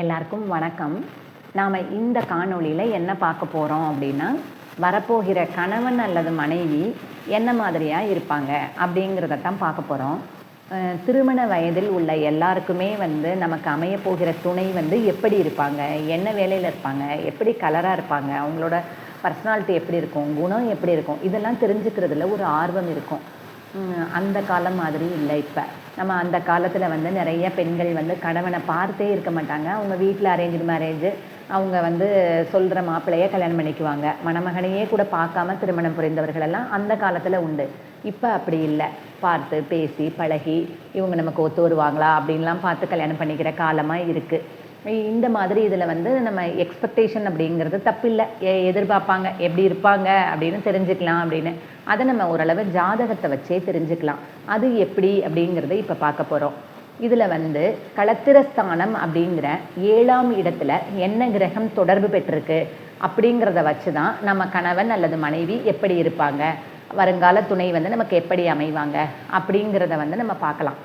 எல்லாருக்கும் வணக்கம். நாம் இந்த காணொளியில் என்ன பார்க்க போகிறோம் அப்படின்னா வரப்போகிற கணவன் அல்லது மனைவி என்ன மாதிரியாக இருப்பாங்க அப்படிங்கிறத தான் பார்க்க போகிறோம் திருமண வயதில் உள்ள எல்லாருக்குமே வந்து நமக்கு அமைய போகிற துணை வந்து எப்படி இருப்பாங்க என்ன வேலையில் இருப்பாங்க எப்படி கலராக இருப்பாங்க அவங்களோட பர்சனாலிட்டி எப்படி இருக்கும் குணம் எப்படி இருக்கும் இதெல்லாம் தெரிஞ்சுக்கிறதுல ஒரு ஆர்வம் இருக்கும். அந்த காலம் மாதிரி இல்லை இப்போ. நம்ம அந்த காலத்தில் வந்து நிறைய பெண்கள் வந்து கணவனை பார்த்தே இருக்க மாட்டாங்க. அவங்க வீட்டில் அரேஞ்சு மேரேஜ் அவங்க வந்து சொல்கிற மாப்பிள்ளையே கல்யாணம் பண்ணிக்குவாங்க. மணமகனையே கூட பார்க்காம திருமணம் புரிந்தவர்களெல்லாம் அந்த காலத்தில் உண்டு. இப்போ அப்படி இல்லை. பார்த்து பேசி பழகி இவங்க நமக்கு ஒத்து வருவாங்களா அப்படின்லாம் பார்த்து கல்யாணம் பண்ணிக்கிற காலமாக இருக்குது இந்த மாதிரி இதில் வந்து நம்ம எக்ஸ்பெக்டேஷன் அப்படிங்கிறது தப்பில்லை. எதிர்பார்ப்பாங்க. எப்படி இருப்பாங்க அப்படின்னு தெரிஞ்சுக்கலாம் அப்படின்னு. அதை நம்ம ஓரளவு ஜாதகத்தை வச்சே தெரிஞ்சுக்கலாம். அது எப்படி அப்படிங்கிறத இப்போ பார்க்க போகிறோம் இதில் வந்து களத்திரஸ்தானம் அப்படிங்கிற ஏழாம் இடத்துல என்ன கிரகம் தொடர்பு பெற்றிருக்கு அப்படிங்கிறத வச்சு தான் நம்ம கணவன் அல்லது மனைவி எப்படி இருப்பாங்க? வருங்கால துணை வந்து நமக்கு எப்படி அமைவாங்க? அப்படிங்கிறத வந்து நம்ம பார்க்கலாம்.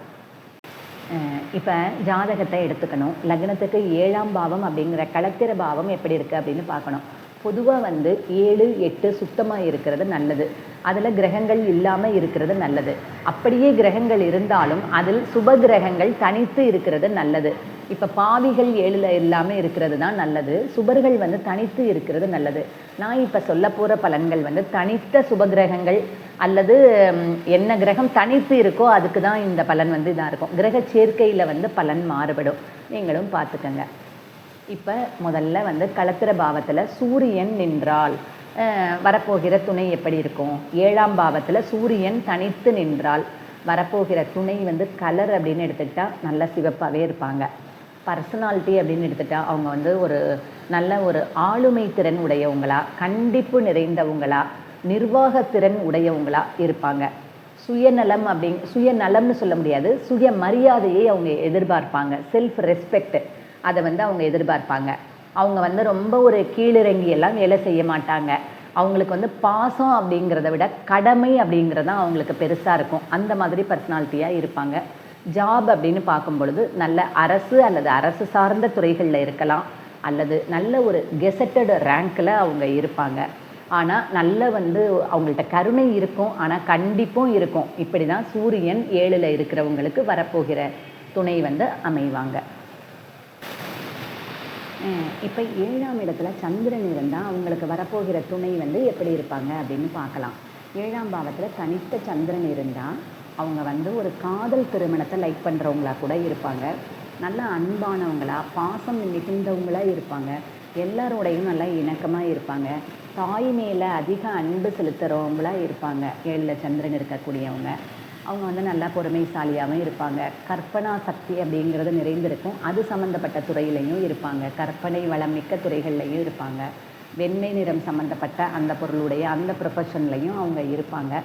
இப்போ ஜாதகத்தை எடுத்துக்கணும். லக்னத்துக்கு ஏழாம் பாவம் அப்படிங்கிற களத்திர பாவம் எப்படி இருக்குது அப்படின்னு பார்க்கணும். பொதுவாக வந்து ஏழு எட்டு சுத்தமாக இருக்கிறது நல்லது. அதில் கிரகங்கள் இல்லாமல் இருக்கிறது நல்லது. அப்படியே கிரகங்கள் இருந்தாலும் அதில் சுப கிரகங்கள் தனித்து இருக்கிறது நல்லது. இப்போ பாவிகள் ஏழில் இல்லாமல் இருக்கிறது தான் நல்லது. சுபர்கள் வந்து தனித்து இருக்கிறது நல்லது. நான் இப்போ சொல்ல போகிற பலன்கள் வந்து தனித்த சுபகிரகங்கள் அல்லது என்ன கிரகம் தனித்து இருக்கோ அதுக்கு தான் இந்த பலன் வந்து இதாக இருக்கும். கிரக சேர்க்கையில் வந்து பலன் மாறுபடும். நீங்களும் பார்த்துக்கங்க. இப்போ முதல்ல வந்து களத்திர பாவத்தில் சூரியன் நின்றால் வரப்போகிற துணை எப்படி இருக்கும்? ஏழாம் பாவத்தில் சூரியன் தனித்து நின்றால் வரப்போகிற துணை வந்து கலர் அப்படின்னு எடுத்துக்கிட்டால் நல்ல சிவப்பாகவே இருப்பாங்க. பர்சனாலிட்டி அப்படின்னு எடுத்துகிட்டா அவங்க வந்து ஒரு நல்ல ஒரு ஆளுமை திறன் உடையவங்களா? கண்டிப்பு நிறைந்தவங்களா? நிர்வாகத்திறன் உடையவங்களா இருப்பாங்க. சுயநலம் அப்படிங் சுயநலம்னு சொல்ல முடியாது. சுய மரியாதையை அவங்க எதிர்பார்ப்பாங்க. செல்ஃப் ரெஸ்பெக்ட் அதை வந்து அவங்க எதிர்பார்ப்பாங்க. அவங்க வந்து ரொம்ப ஒரு கீழிறங்கி எல்லாம் வேலை செய்ய மாட்டாங்க. அவங்களுக்கு வந்து பாசம் அப்படிங்கிறத விட கடமை அப்படிங்கிறது தான் அவங்களுக்கு பெருசாக இருக்கும். அந்த மாதிரி பர்சனாலிட்டியாக இருப்பாங்க. ஜாப் அப்படின்னு பார்க்கும் பொழுது நல்ல அரசு அல்லது அரசு சார்ந்த துறைகளில் இருக்கலாம். அல்லது நல்ல ஒரு கெசட்டட் ரேங்க்கில் அவங்க இருப்பாங்க. ஆனால் நல்ல வந்து அவங்கள்ட்ட கருணை இருக்கும் ஆனால் கண்டிப்பும் இருக்கும். இப்படி தான் சூரியன் ஏழில் இருக்கிறவங்களுக்கு வரப்போகிற துணை வந்து அமைவாங்க. இப்போ ஏழாம் இடத்துல சந்திரன் இருந்தால் அவங்களுக்கு வரப்போகிற துணை வந்து எப்படி இருப்பாங்க அப்படின்னு பார்க்கலாம். ஏழாம் பாவத்தில் தனித்த சந்திரன் இருந்தால் அவங்க வந்து ஒரு காதல் திருமணத்தை லைக் பண்ணுறவங்களா கூட இருப்பாங்க. நல்ல அன்பானவங்களா பாசம் மிகுந்தவங்களாக இருப்பாங்க. எல்லாரோடையும் நல்லா இணக்கமாக இருப்பாங்க. தாய் மேலே அதிக அன்பு செலுத்துகிறவங்களாக இருப்பாங்க. ஏழில் சந்திரன் இருக்கக்கூடியவங்க. அவங்க வந்து நல்லா பொறுமைசாலியாகவும் இருப்பாங்க. கற்பனா சக்தி அப்படிங்கிறது நிறைந்திருக்கும். அது சம்மந்தப்பட்ட துறையிலையும் இருப்பாங்க. கற்பனை வளம் மிக்க துறைகள்லையும் இருப்பாங்க. வெண்மை நிறம் சம்மந்தப்பட்ட அந்த பொருளுடைய அந்த ப்ரொஃபஷன்லையும் அவங்க இருப்பாங்க.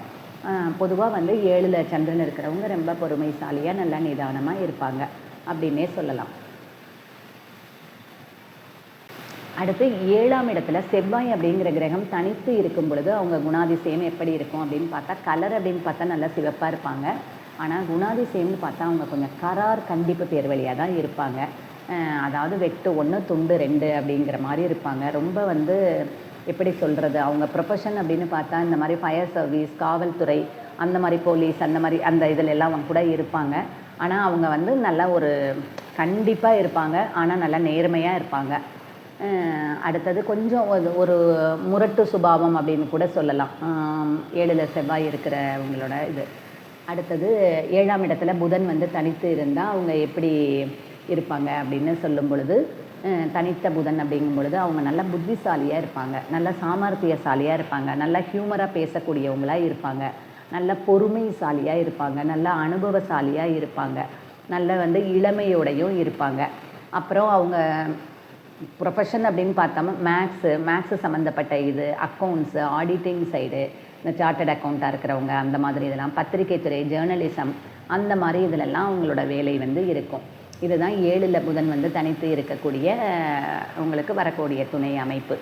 பொதுவாக வந்து ஏழில் சந்திரன் இருக்கிறவங்க ரொம்ப பொறுமைசாலியாக நல்லா நிதானமாக இருப்பாங்க. அப்படின்னே சொல்லலாம். அடுத்து ஏழாம் இடத்துல செவ்வாய் அப்படிங்கிற கிரகம் தனித்து இருக்கும் பொழுது அவங்க குணாதிசயம் எப்படி இருக்கும் அப்படின்னு பார்த்தா கலர் அப்படின்னு பார்த்தா நல்லா சிவப்பாக இருப்பாங்க. ஆனால் குணாதிசயம்னு பார்த்தா அவங்க கொஞ்சம் கரார் கண்டிப்பு பேர் வழியாக தான் இருப்பாங்க. அதாவது வெட்டு ஒன்று துண்டு ரெண்டு அப்படிங்கிற மாதிரி இருப்பாங்க. ரொம்ப வந்து எப்படி சொல்கிறது அவங்க ப்ரொஃபஷன் அப்படின்னு பார்த்தா இந்த மாதிரி ஃபயர் சர்வீஸ் காவல்துறை அந்த மாதிரி போலீஸ் அந்த மாதிரி அந்த இதில் எல்லாம் அவங்க கூட இருப்பாங்க. ஆனால் அவங்க வந்து நல்லா ஒரு கண்டிப்பாக இருப்பாங்க. ஆனால் நல்லா நேர்மையாக இருப்பாங்க. அடுத்தது கொஞ்சம் ஒரு ஒரு முரட்டு சுபாவம் அப்படின்னு கூட சொல்லலாம். ஏழில் செவ்வாய் இருக்கிறவங்களோட இது. அடுத்தது ஏழாம் இடத்துல புதன் வந்து தனித்து இருந்தால் அவங்க எப்படி இருப்பாங்க அப்படின்னு சொல்லும் பொழுது தனித்த புதன் அப்படிங்கும் பொழுது அவங்க நல்ல புத்திசாலியாக இருப்பாங்க. நல்ல சாமர்த்தியசாலியாக இருப்பாங்க. நல்ல ஹியூமராக பேசக்கூடியவங்களாக இருப்பாங்க. நல்ல பொறுமைசாலியாக இருப்பாங்க. நல்ல அனுபவசாலியாக இருப்பாங்க. நல்ல வந்து இளமையோடையும் இருப்பாங்க. அப்புறம் அவங்க ப்ரொஃபஷன் அப்படின்னு பார்த்தோம்னா மேக்ஸு மேக்ஸு சம்மந்தப்பட்ட இது அக்கௌண்ட்ஸு ஆடிட்டிங் சைடு இந்த சார்ட்டட் அக்கௌண்ட்டாக இருக்கிறவங்க அந்த மாதிரி இதெல்லாம் பத்திரிகை துறை ஜேர்னலிசம் அந்த மாதிரி இதிலெல்லாம் அவங்களோட வேலை வந்து இருக்கும். இதுதான் ஏழில் புதன் வந்து தனித்து இருக்கக்கூடிய உங்களுக்கு வரக்கூடிய துணை அமைப்பு.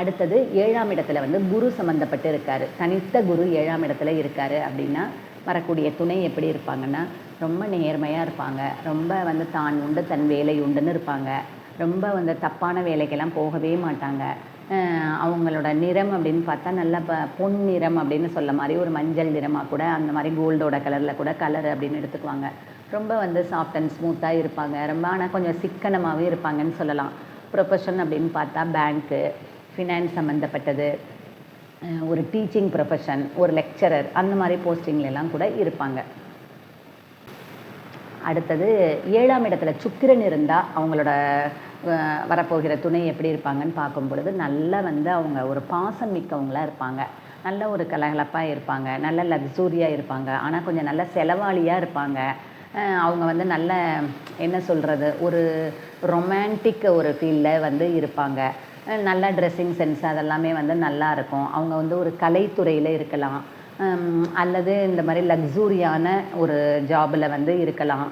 அடுத்தது ஏழாம் இடத்துல வந்து குரு சம்மந்தப்பட்டு இருக்கார். தனித்த குரு ஏழாம் இடத்துல இருக்கார் அப்படின்னா வரக்கூடிய துணை எப்படி இருப்பாங்கன்னா ரொம்ப நேர்மையாக இருப்பாங்க. ரொம்ப வந்து தான் உண்டு தன் வேலை உண்டுன்னு இருப்பாங்க. ரொம்ப வந்து தப்பான வேலைக்கெல்லாம் போகவே மாட்டாங்க. அவங்களோட நிறம் அப்படின்னு பார்த்தா நல்லா ப பொன் நிறம் அப்படின்னு சொல்ல மாதிரி ஒரு மஞ்சள் நிறமாக கூட அந்த மாதிரி கோல்டோட கலரில் கூட கலர் அப்படின்னு எடுத்துக்குவாங்க. ரொம்ப வந்து சாஃப்ட் அண்ட் ஸ்மூத்தாக இருப்பாங்க. ரொம்ப ஆனால் கொஞ்சம் சிக்கனமாகவே இருப்பாங்கன்னு சொல்லலாம். ப்ரொஃபஷன் அப்படின்னு பார்த்தா பேங்க்கு ஃபினான்ஸ் சம்மந்தப்பட்டது ஒரு டீச்சிங் ப்ரொஃபஷன் ஒரு லெக்சரர் அந்த மாதிரி போஸ்டிங்லலாம் கூட இருப்பாங்க. அடுத்தது ஏழாம் இடத்துல சுக்கிரன் இருந்தால் அவங்களோட வரப்போகிற துணை எப்படி இருப்பாங்கன்னு பார்க்கும் பொழுது நல்லா வந்து அவங்க ஒரு பாசம் மிக்கவங்களாக இருப்பாங்க. நல்ல ஒரு கலகலப்பாக இருப்பாங்க. நல்ல லக்ஸூரியாக இருப்பாங்க. ஆனால் கொஞ்சம் நல்ல செலவாளியாக இருப்பாங்க. அவங்க வந்து நல்ல என்ன சொல்கிறது ஒரு ரொமான்டிக் ஒரு ஃபீல்டில் வந்து இருப்பாங்க. நல்ல ட்ரெஸ்ஸிங் சென்ஸ் அதெல்லாமே வந்து நல்லா இருக்கும். அவங்க வந்து ஒரு கலைத்துறையில் இருக்கலாம். அல்லது இந்த மாதிரி லக்ஸூரியான ஒரு ஜாபில் வந்து இருக்கலாம்.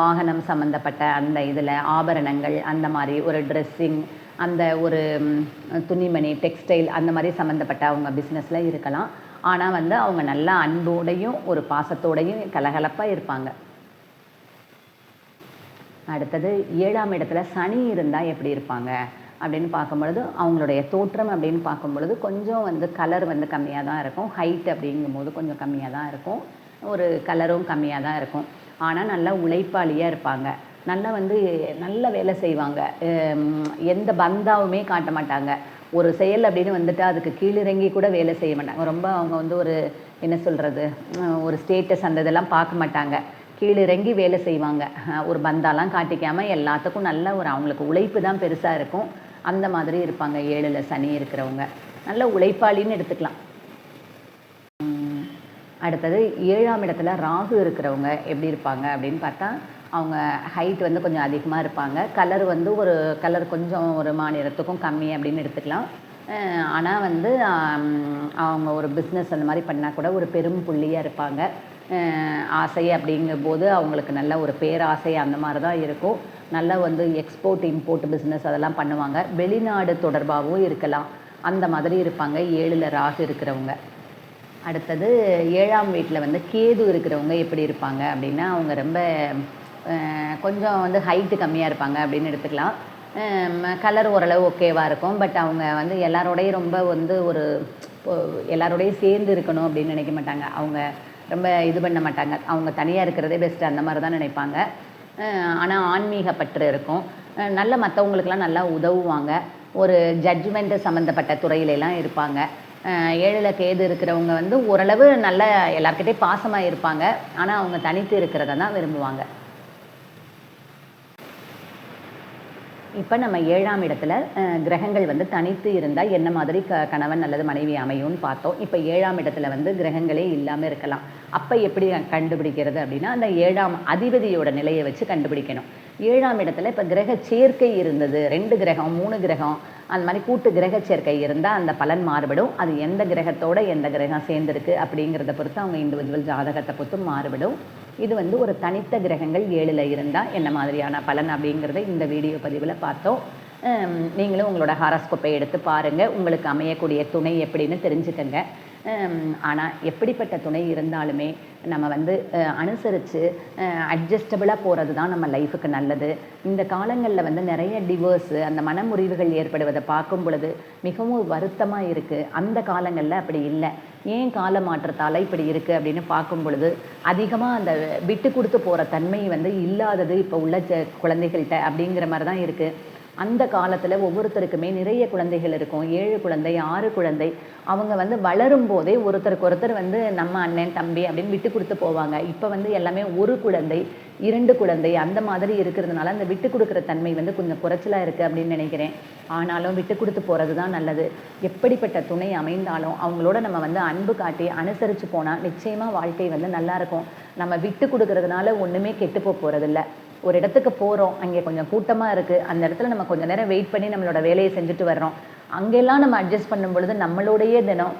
வாகனம் சம்மந்தப்பட்ட அந்த இதில் ஆபரணங்கள் அந்த மாதிரி ஒரு ட்ரெஸ்ஸிங் அந்த ஒரு துணிமணி டெக்ஸ்டைல் அந்த மாதிரி சம்மந்தப்பட்ட அவங்க பிஸ்னஸில் இருக்கலாம். ஆனால் வந்து அவங்க நல்லா அன்போடையும் ஒரு பாசத்தோடையும் கலகலப்பாக இருப்பாங்க. அடுத்தது ஏழாம் இடத்துல சனி இருந்தால் எப்படி இருப்பாங்க? அப்படின்னு பார்க்கும்பொழுது அவங்களுடைய தோற்றம் அப்படின்னு பார்க்கும்பொழுது கொஞ்சம் வந்து கலர் வந்து கம்மியாக தான் இருக்கும். ஹைட் அப்படிங்கும்போது கொஞ்சம் கம்மியாக தான் இருக்கும். ஒரு கலரும் கம்மியாக தான் இருக்கும். ஆனால் நல்லா உழைப்பாளியாக இருப்பாங்க. நல்லா வந்து நல்ல வேலை செய்வாங்க. எந்த பந்தாவுமே காட்ட மாட்டாங்க. ஒரு செயல் அப்படின்னு வந்துட்டு அதுக்கு கீழிறங்கி கூட வேலை செய்ய மாட்டாங்க. ரொம்ப அவங்க வந்து ஒரு என்ன சொல்கிறது ஒரு ஸ்டேட்டஸ் அந்த இதெல்லாம் பார்க்க மாட்டாங்க. கீழிறங்கி வேலை செய்வாங்க. ஒரு பந்தாலாம் காட்டிக்காமல் எல்லாத்துக்கும் நல்ல ஒரு அவங்களுக்கு உழைப்பு தான் பெருசாக இருக்கும். அந்த மாதிரி இருப்பாங்க. ஏழில் சனி இருக்கிறவங்க. நல்ல உழைப்பாளின்னு எடுத்துக்கலாம். அடுத்தது ஏழாம் இடத்துல ராகு இருக்கிறவங்க எப்படி இருப்பாங்க அப்படின்னு பார்த்தா அவங்க ஹைட் வந்து கொஞ்சம் அதிகமாக இருப்பாங்க. கலர் வந்து ஒரு கலர் கொஞ்சம் ஒரு மாநிலத்துக்கும் கம்மி அப்படின்னு எடுத்துக்கலாம். ஆனால் வந்து அவங்க ஒரு பிஸ்னஸ் அந்த மாதிரி பண்ணால் கூட ஒரு பெரும் புள்ளியாக இருப்பாங்க. ஆசை அப்படிங்கும்போது அவங்களுக்கு நல்ல ஒரு பேராசை அந்த மாதிரி தான் இருக்கும். நல்லா வந்து எக்ஸ்போர்ட் இம்போர்ட் பிஸ்னஸ் அதெல்லாம் பண்ணுவாங்க. வெளிநாடு தொடர்பாகவும் இருக்கலாம். அந்த மாதிரி இருப்பாங்க. ஏழில் ராகு இருக்கிறவங்க. அடுத்தது ஏழாம் வீட்டில் வந்து கேது இருக்கிறவங்க எப்படி இருப்பாங்க அப்படின்னா அவங்க ரொம்ப கொஞ்சம் வந்து ஹைட்டு கம்மியாக இருப்பாங்க அப்படின்னு எடுத்துக்கலாம். கலர் ஓரளவு ஓகேவாக இருக்கும். பட் அவங்க வந்து எல்லாரோடையும் ரொம்ப வந்து ஒரு எல்லாரோடையும் சேர்ந்து இருக்கணும் அப்படின்னு நினைக்க மாட்டாங்க. அவங்க ரொம்ப இது பண்ண மாட்டாங்க. அவங்க தனியாக இருக்கிறதே பெஸ்ட்டு அந்த மாதிரி தான் நினைப்பாங்க. ஆனால் ஆன்மீக பற்று இருக்கும். நல்ல மற்றவங்களுக்கெல்லாம் நல்லா உதவுவாங்க. ஒரு ஜட்ஜ்மெண்ட்டு சம்மந்தப்பட்ட துறையிலலாம் இருப்பாங்க. ஏழில் கேது இருக்கிறவங்க வந்து ஓரளவு நல்ல எல்லாருக்கிட்டே பாசமாக இருப்பாங்க. ஆனால் அவங்க தனித்து இருக்கிறத தான் விரும்புவாங்க. இப்போ நம்ம ஏழாம் இடத்துல கிரகங்கள் வந்து தனித்து இருந்தால் என்ன மாதிரி க கணவன் அல்லது மனைவி அமையும்னு பார்த்தோம். இப்போ ஏழாம் இடத்துல வந்து கிரகங்களே இல்லாமல் இருக்கலாம். அப்போ எப்படி கண்டுபிடிக்கிறது அப்படின்னா அந்த ஏழாம் அதிபதியோட நிலையை வச்சு கண்டுபிடிக்கணும். ஏழாம் இடத்துல இப்போ கிரக சேர்க்கை இருந்தது. ரெண்டு கிரகம் மூணு கிரகம் அந்த மாதிரி கூட்டு கிரக சேர்க்கை இருந்தால் அந்த பலன் மாறுபடும். அது எந்த கிரகத்தோட எந்த கிரகம் சேர்ந்துருக்கு அப்படிங்கிறத பொறுத்து அவங்க இண்டிவிஜுவல் ஜாதகத்தை பொறுத்து மாறுபடும். இது வந்து ஒரு தனித்த கிரகங்கள் ஏழில் இருந்தால் என்ன மாதிரியான பலன் அப்படிங்கிறத இந்த வீடியோ பதிவில் பார்த்தோம். நீங்களும் உங்களோட ஹாரஸ்கோப்பை எடுத்து பாருங்கள் உங்களுக்கு அமையக்கூடிய துணை எப்படின்னு தெரிஞ்சுக்கங்க. ஆனால் எப்படிப்பட்ட துணை இருந்தாலுமே நம்ம வந்து அனுசரித்து அட்ஜஸ்டபிளாக போகிறது தான் நம்ம லைஃபுக்கு நல்லது. இந்த காலங்களில் வந்து நிறைய டிவோர்ஸு அந்த மனமுறிவுகள் ஏற்படுவதை பார்க்கும் பொழுது மிகவும் வருத்தமாக இருக்குது அந்த காலங்களில் அப்படி இல்லை. ஏன் கால மாற்றத்தால் இப்படி இருக்குது அப்படின்னு பார்க்கும் பொழுது அதிகமாக அந்த விட்டு கொடுத்து போகிற தன்மை வந்து இல்லாதது இப்போ உள்ள குழந்தைகள்கிட்ட அப்படிங்கிற மாதிரி தான் இருக்குது அந்த காலத்தில் ஒவ்வொருத்தருக்குமே நிறைய குழந்தைகள் இருக்கும். ஏழு குழந்தை ஆறு குழந்தை. அவங்க வந்து வளரும் போதே ஒருத்தருக்கு ஒருத்தர் வந்து நம்ம அண்ணன் தம்பி அப்படின்னு விட்டு கொடுத்து போவாங்க. இப்போ வந்து எல்லாமே ஒரு குழந்தை இரண்டு குழந்தை அந்த மாதிரி இருக்கிறதுனால அந்த விட்டு கொடுக்குற தன்மை வந்து கொஞ்சம் குறைச்சலாக இருக்குது அப்படின்னு நினைக்கிறேன். ஆனாலும் விட்டு கொடுத்து போகிறது தான் நல்லது. எப்படிப்பட்ட துணை அமைந்தாலும் அவங்களோட நம்ம வந்து அன்பு காட்டி அனுசரித்து போனால் நிச்சயமாக வாழ்க்கை வந்து நல்லாயிருக்கும் நம்ம விட்டு கொடுக்கறதுனால ஒன்றுமே கெட்டு போக போகிறதில்ல ஒரு இடத்துக்கு போகிறோம் அங்கே கொஞ்சம் கூட்டமாக இருக்குது அந்த இடத்துல நம்ம கொஞ்சம் நேரம் வெயிட் பண்ணி நம்மளோட வேலையை செஞ்சுட்டு வர்றோம். அங்கெல்லாம் நம்ம அட்ஜஸ்ட் பண்ணும் பொழுது நம்மளோடைய தினம்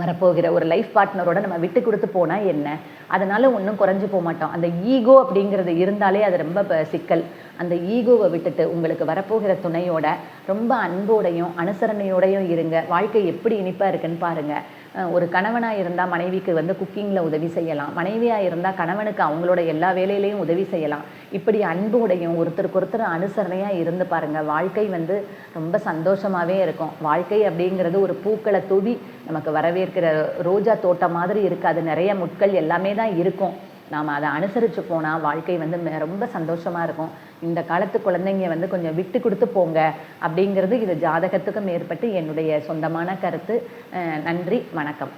வரப்போகிற ஒரு லைஃப் பார்ட்னரோட நம்ம விட்டு கொடுத்து போனால் என்ன? அதனால் ஒன்றும் குறைஞ்சி போக மாட்டோம். அந்த ஈகோ அப்படிங்கிறது இருந்தாலே அது ரொம்ப சிக்கல். அந்த ஈகோவை விட்டுட்டு உங்களுக்கு வரப்போகிற துணையோட ரொம்ப அன்போடையும் அனுசரணையோடையும் இருங்க. வாழ்க்கை எப்படி இனிப்பாக இருக்குன்னு பாருங்கள் ஒரு கணவனாக இருந்தால் மனைவிக்கு வந்து குக்கிங்கில் உதவி செய்யலாம். மனைவியாக இருந்தால் கணவனுக்கு அவங்களோட எல்லா வேலையிலையும் உதவி செய்யலாம். இப்படி அன்போடையும் ஒருத்தருக்கு ஒருத்தர் அனுசரணையாக இருந்து பாருங்கள் வாழ்க்கை வந்து ரொம்ப சந்தோஷமாகவே இருக்கும். வாழ்க்கை அப்படிங்கிறது ஒரு பூக்களை தூவி நமக்கு வரவேற்கிற ரோஜா தோட்டம் மாதிரி இருக்காது. நிறைய முட்கள் எல்லாமே தான் இருக்கும். நாம் அதை அனுசரித்து போனால் வாழ்க்கை வந்து ரொம்ப சந்தோஷமாக இருக்கும். இந்த காலத்து குழந்தைங்க வந்து கொஞ்சம் விட்டு கொடுத்து போங்க அப்படிங்கிறது இது ஜாதகத்துக்கும் மேற்பட்டு என்னுடைய சொந்தமான கருத்து. அஹ் நன்றி வணக்கம்.